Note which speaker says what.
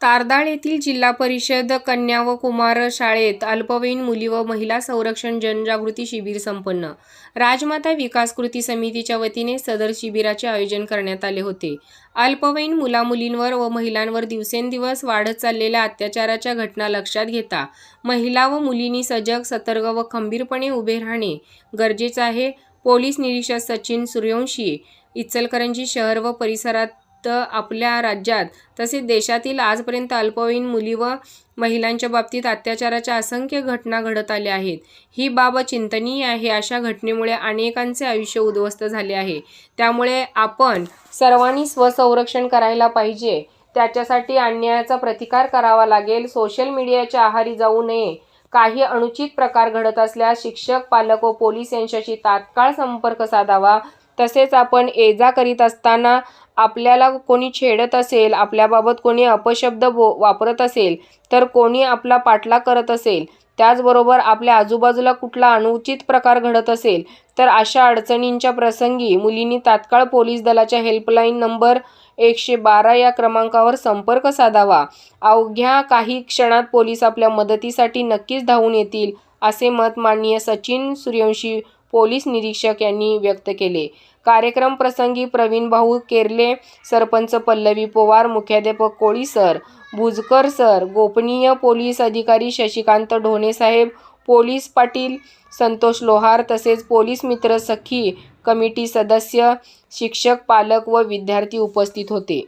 Speaker 1: तारदाळ येथील जिल्हा परिषद कन्या व कुमार शाळेत अल्पवयीन मुली व महिला संरक्षण जनजागृती शिबिर संपन्न. राजमाता विकास कृती समितीच्या वतीने सदर शिबिराचे आयोजन करण्यात आले होते. अल्पवयीन मुलामुलींवर व महिलांवर दिवसेंदिवस वाढत चाललेल्या अत्याचाराच्या घटना लक्षात घेता महिला व मुलींनी सजग सतर्क व खंबीरपणे उभे राहणे गरजेचे आहे. पोलीस निरीक्षक सचिन सूर्यवंशी इचलकरंजी शहर व परिसरात आपल्या राज्यात. तसेच देशातील आजपर्यंत अल्पवयीन मुली व महिलांच्या बाबतीत अत्याचाराच्या असंख्य घटना घडत आल्या आहेत. ही बाब चिंतनीय आहे. अशा घटनेमुळे अनेकांचे आयुष्य उद्ध्वस्त झाले आहे. त्यामुळे आपण सर्वांनी स्वसंरक्षण करायला पाहिजे. त्याच्यासाठी अन्यायाचा प्रतिकार करावा लागेल. सोशल मीडियाच्या आहारी जाऊ नये. काही अनुचित प्रकार घडत असल्यास शिक्षक पालक व पोलीस यांच्याशी तात्काळ संपर्क साधावा. तसेच आपण ये जा करीत असताना आपल्याला कोणी छेडत असेल आपल्याबाबत कोणी अपशब्द बो वापरत असेल तर कोणी आपला पाठलाग करत असेल त्याचबरोबर आपल्या आजूबाजूला कुठला अनुचित प्रकार घडत असेल तर अशा अडचणींच्या प्रसंगी मुलींनी तात्काळ पोलीस दलाच्या हेल्पलाईन नंबर एकशे बारा या क्रमांकावर संपर्क साधावा. अवघ्या काही क्षणात पोलीस आपल्या मदतीसाठी नक्कीच धावून येतील असे मत माननीय सचिन सूर्यवंशी पोलीस निरीक्षक यांनी व्यक्त केले. कार्यक्रम प्रसंगी प्रवीण भाऊ केरले सरपंच पल्लवी पोवार मुख्याध्यापक कोळी सर भुजकर सर गोपनीय पोलीस अधिकारी शशिकांत ढोणेसाहेब पोलीस पाटील संतोष लोहार तसेच पोलीस मित्र सखी कमिटी सदस्य शिक्षक पालक व विद्यार्थी उपस्थित होते.